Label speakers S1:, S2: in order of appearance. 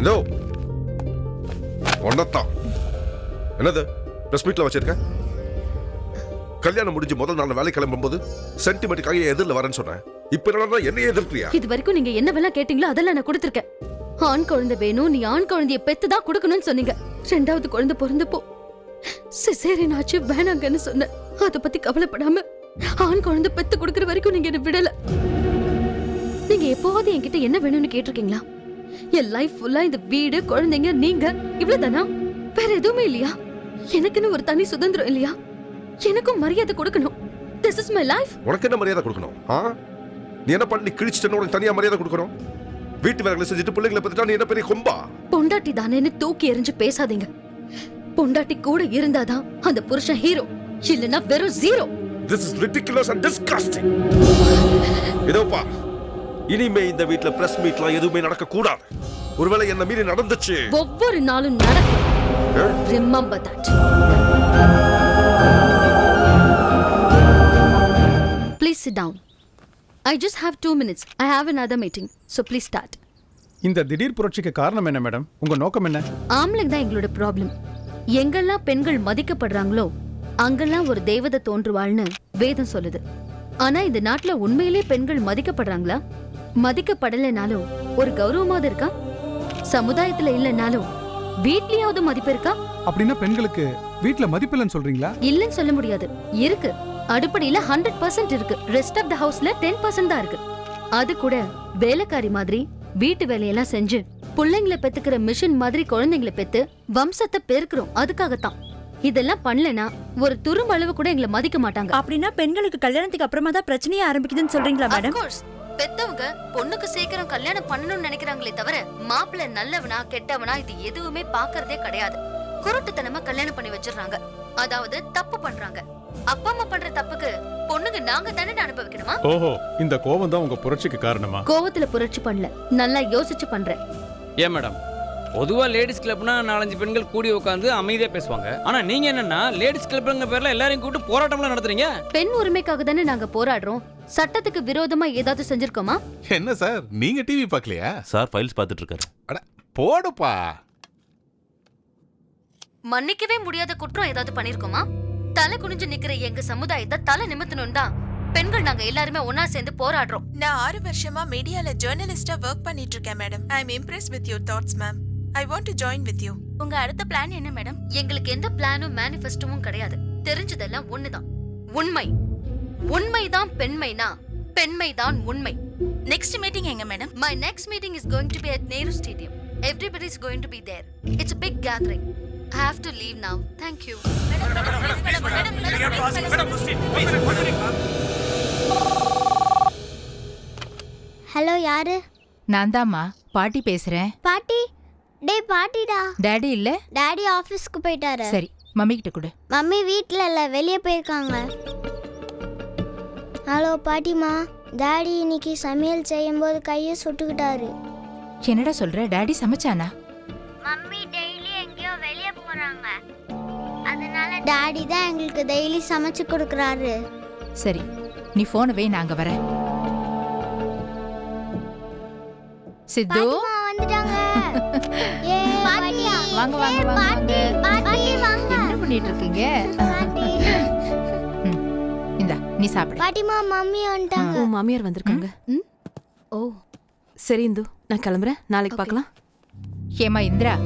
S1: இதோ ஒன்னத்தான். என்னது? ப்ரெஸ் மீட்டில் வச்சிருக்க? கல்யாணம் முடிஞ்சு முதல் நாள் வேலை கிளம்பும்போது சென்டிமெண்ட்டுக்காக எதிரில் வரேன்னு சொன்னேன். இப்ப என்னடா என்னையே எதிர்க்கிறியா?
S2: இது வரைக்கும் நீங்க வேலை கேட்டீங்களோ அதெல்லாம் நான் கொடுத்திருக்கேன். ஆண் குழந்தை வேணும் நீ ஆண் குழந்தைய பெத்து தான் கொடுக்கணும்னு சொன்னீங்க. ரெண்டாவது குழந்தை பிறந்தப்போ சிசேரியன் ஆச்சு வேணாங்கன்னு சொன்னேன். அதை பத்தி கவலைப்படாம ஆண் குழந்தை பெத்து கொடுக்குற வரைக்கும் நீங்க என்ன விடல. நீங்க எப்போவாவது என்கிட்ட என்ன வேணும்னு கேட்டிருக்கீங்களா? என் லைஃப் ஃபுல்லா இந்த வீடு குழந்தைங்க நீங்க இவ்வளவுதானா? வேற எதுவுமே இல்லையா? எனக்குன்னு ஒரு தனி சுதந்திரம் இல்லையா? எனக்கும் மரியாதை கொடுக்கணும். திஸ் இஸ் மை லைஃப்
S1: உனக்கு என்ன மரியாதை கொடுக்கணும்? ஆ? நீ என்ன பண்ணி கிழிச்சிட்டேன்னு உனக்கு தனியா மரியாதை கொடுக்கணும்? வீட்டு வேலைகளை செஞ்சுட்டு பிள்ளைங்களை பத்திட்டா நீ என்ன பெரிய கொம்பா?
S2: பொண்டாட்டி தானேன்னு தூக்கி எறிஞ்சு பேசாதீங்க. பொண்டாட்டி கூட இருந்தாதான் அந்த புருஷன் ஹீரோ இல்லனா வெறும் zero
S1: this is ridiculous and disgusting இதோப்பா இனிமே இந்த வீட்ல பிரஸ் மீட்லாம் எதுவுமே நடக்க கூடாது ஒருவேளை என்ன மீறி நடந்துச்சு.
S2: ஒவ்வொரு நாளும் நடக்கும். Remember that please sit down I just have two minutes I have another meeting so please start
S3: இந்த திடீர் புரட்சிக்கு காரணம் என்ன மேடம் உங்க நோக்கம் என்ன?
S2: ஆம்பளைங்க தான் எங்களோட ப்ராப்ளம் எங்கெல்லாம் பெண்கள் மதிக்கப்படுறாங்களோ அங்கெல்லாம் ஒரு தேவதை தோன்றுவாள்னு வேதம் சொல்லுது. ஆனா இந்த நாட்டுல உண்மையிலே பெண்கள் மதிக்கப்படுறாங்களா? மதிக்கப்படலைனாலும் ஒரு கௌரவமாவது இருக்கா? சமுதாயத்துல இல்லைனாலும் வீட்லயாவது மதிப்பு இருக்கா?
S3: அப்படின்னா பெண்களுக்கு வீட்ல மதிப்பில்லைன்னு சொல்றீங்களா?
S2: இல்லைன்னு சொல்ல முடியாது. இருக்கு. அடிப்படையில ஹண்ட்ரட் பர்சன்ட் இருக்கு. ரெஸ்ட் ஆஃப் த ஹவுஸ்ல டென் பர்சன்ட் தான் இருக்கு. அது கூட வேலைக்காரி மாதிரி வீட்டு வேலையெல்லாம் செஞ்சு பிள்ளைங்களை பெத்துக்கிற மிஷின் மாதிரி குழந்தைங்களை பெத்து வம்சத்தை பெருக்கிறோம். அதுக்காகத்தான். இதெல்லாம் பண்ணலனா ஒரு துரும்ப அளவு கூட எங்களை மதிக்க மாட்டாங்க.
S4: அப்படின்னா பெண்களுக்கு கல்யாணத்துக்கு அப்புறமா தான் பிரச்சனையே ஆரம்பிக்குதுன்னு சொல்றீங்களா மேடம்
S2: கோர்ஸ் பெத்தவங்க பொண்ணுக்கு சீக்கிரம் கல்யாணம் பண்ணணும்னு நினைக்கிறாங்களே தவிர மாப்பிள்ளை நல்லவனா கெட்டவனா இது எதுவுமே பாக்குறதே கிடையாது. குருட்டுத்தனமா கல்யாணம் பண்ணி வச்சிடுறாங்க. அதாவது தப்பு பண்றாங்க. அப்பா அம்மா பண்ற தப்புக்கு பொண்ணுங்க நாங்க தானே அனுபவிக்கணுமா?
S3: ஓஹோ இந்த கோபம் தான் உங்க புரட்சிக்கு காரணமா?
S2: கோவத்துல புரட்சி பண்ணல. நல்லா யோசிச்சு பண்றேன்.
S5: ஏன் மேடம்? பொதுவா லேடிஸ் கிளப்னா நாலஞ்சு பெண்கள் கூடி உட்காந்து அமைதியா பேசுவாங்க. ஆனா நீங்க என்னன்னா லேடிஸ் கிளப்ங்கிற பேர்ல எல்லாரையும் கூப்பிட்டு போராட்டம்லாம் நடத்துறீங்க?
S2: பெண் உரிமைக்காக தானே நாங்க போராடுறோம். சட்டத்துக்கு விரோதமா ஏதாவது செஞ்சிருக்கோமா?
S6: என்ன சார்? நீங்க டிவி பார்க்கலையா?
S7: சார் ஃபைல்ஸ் பார்த்துட்டு இருக்காரு
S6: அட போடுப்பா.
S2: மன்னிக்கவே முடியாத குற்றம் ஏதாவது பண்ணிருக்கோமா? தலை குனிஞ்சு நிக்கிற எங்க சமுதாயத்தை தலை நிமித்தணும் தான் பெண்கள் நாங்க எல்லாருமே ஒன்னா சேர்ந்து போராடுறோம்.
S8: நான் ஆறு வருஷமா மீடியால ஜேர்னலிஸ்டா ஒர்க் பண்ணிட்டு இருக்கேன் madam I am impress with your thoughts ma'am I want to join with you
S2: உங்க அடுத்த பிளான் என்ன மேடம் எங்களுக்கு எந்த பிளானும் மேனிஃபெஸ்டோவும் கிடையாது. தெரிஞ்சதெல்லாம் ஒண்ணுதான். உண்மை. உண்மைதான் பெண்மைனா? பெண்மைதான் உண்மை.
S8: நெக்ஸ்ட் மீட்டிங் எங்க madam
S2: My next meeting is going to be at Nehru Stadium. Everybody is going to be there. It's a big gathering. I have to leave now. Thank you.
S9: Hello யாரு?
S10: நான் தாம்மா பாட்டி பேசுறேன்.
S9: பாட்டி? டேய் பாட்டிடா.
S10: Daddy இல்ல?
S9: Daddy ஆபீஸ்க்கு போயிட்டாரு.
S10: சரி மம்மி கிட்ட கொடு.
S9: மம்மி வீட்ல இல்ல வெளியே போயிருக்காங்க. ஹலோ பாட்டிமா டாடி இன்னைக்கு சமையல் செய்யும்போது கையை சுட்டுக்கிட்டாரு.
S10: என்னடா சொல்ற? டாடி சமைச்சானா?
S9: மம்மி டெய்லி எங்கேயோ வெளியே போறாங்க. அதனால டாடி தான் எங்களுக்கு டெய்லி சமைச்சு கொடுக்கறாரு.
S10: சரி நீ போன வை நாங்க வரேன். சித்து?
S9: பாட்டிமா வந்துட்டாங்க. ஏ பாட்டியா
S10: வாங்க, வாங்க, வாங்க,
S9: பாட்டி பாட்டி வாங்க.
S10: என்ன பண்ணிட்டு இருக்கீங்க?
S9: பாட்டி
S10: நீ சாப்பிடு.
S9: பாட்டிமா மம்மி வந்துட்டாங்க.
S4: உன் மாமியார் வந்திருக்காங்க.
S2: ஓ.
S4: சரி இந்து. நான் கிளம்புறேன். நாளைக்கு. பார்க்கலாம்.
S10: ஏமா இந்திரா.